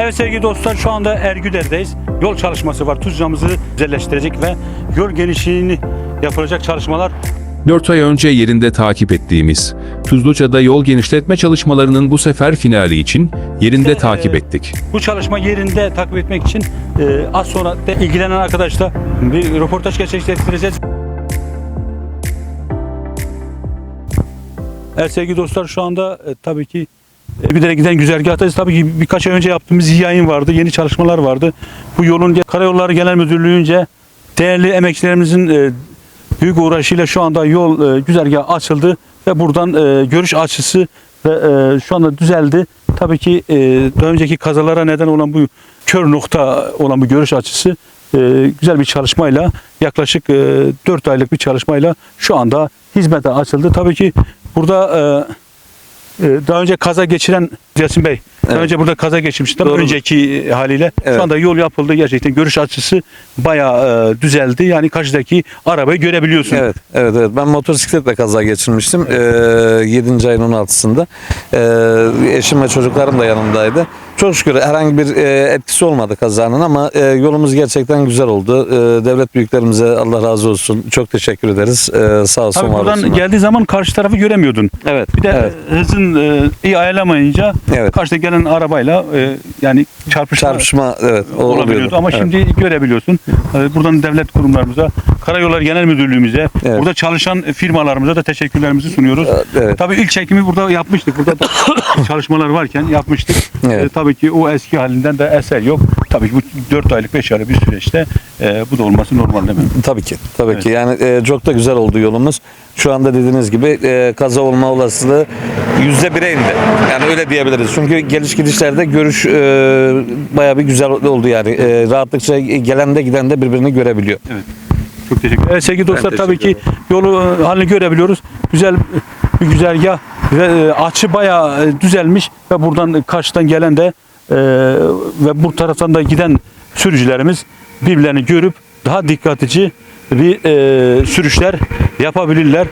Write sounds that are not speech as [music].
Evet sevgili dostlar şu anda Ergüder'deyiz. Yol çalışması var. Tuzcamızı güzelleştirecek ve yol genişliğini yapılacak çalışmalar 4 ay önce yerinde takip ettiğimiz Tuzluca'da yol genişletme çalışmalarının bu sefer finali için yerinde İşte, takip e, ettik. Bu çalışma yerinde takip etmek için e, az sonra da ilgilenen arkadaşla bir röportaj gerçekleştireceğiz. Evet sevgili dostlar şu anda e, tabii ki e, bir giden güzergahtayız. Tabii ki birkaç ay önce yaptığımız yayın vardı. Yeni çalışmalar vardı. Bu yolun Karayolları Genel Müdürlüğü'nce değerli emekçilerimizin e, büyük uğraşıyla şu anda yol e, güzergahı açıldı ve buradan e, görüş açısı ve e, şu anda düzeldi. Tabii ki daha önceki kazalara neden olan bu kör nokta olan bu görüş açısı güzel bir çalışmayla yaklaşık e, 4 aylık bir çalışmayla şu anda hizmete açıldı. Tabii ki burada e, daha önce kaza geçiren Yasin Bey, daha Evet. önce burada kaza ama Doğrudur. önceki haliyle Evet. şu anda yol yapıldı gerçekten görüş açısı bayağı e, düzeldi. Yani karşıdaki arabayı görebiliyorsun. Evet, evet, evet. Ben motosikletle kaza geçirmiştim. Ee, 7. ayın 16'sında. Ee, eşim ve çocuklarım da yanımdaydı. Çok şükür herhangi bir e, etkisi olmadı kazanın ama e, yolumuz gerçekten güzel oldu. E, devlet büyüklerimize Allah razı olsun. Çok teşekkür ederiz. E, sağ olsun, Tabii var buradan geldiği zaman karşı tarafı göremiyordun. Evet, Bir de evet. hızın e, iyi ayarlamayınca Evet. karşıda gelen arabayla e, yani çarpışma, Çarpışma evet olabiliyordu. oluyordu. Ama Evet. şimdi görebiliyorsun. E, buradan devlet kurumlarımıza, Karayolları Genel Müdürlüğümüze, Evet. burada çalışan firmalarımıza da teşekkürlerimizi sunuyoruz. Evet. Tabii ilk çekimi burada yapmıştık. Burada da [coughs] çalışmalar varken yapmıştık. Evet. E, tabii ki o eski halinden de eser yok. Tabii ki bu 4 aylık 5 aylık bir süreçte e, bu da olması normal değil mi? Tabii ki. Tabii Evet. ki. Yani e, çok da güzel oldu yolumuz. Şu anda dediğiniz gibi e, kaza olma olasılığı yüzde bire indi. Yani öyle diyebiliriz. Çünkü geliş gidişlerde görüş e, bayağı bir güzel oldu yani. E, rahatlıkça gelen de giden de birbirini görebiliyor. Evet. Çok teşekkür ederim. Evet, sevgili dostlar teşekkür tabii ki yolu e, halini görebiliyoruz. Güzel bir güzergah ve e, açı bayağı e, düzelmiş ve buradan karşıdan gelen de e, ve bu taraftan da giden sürücülerimiz birbirlerini görüp daha dikkatlici bir e, sürüşler yapabilirler.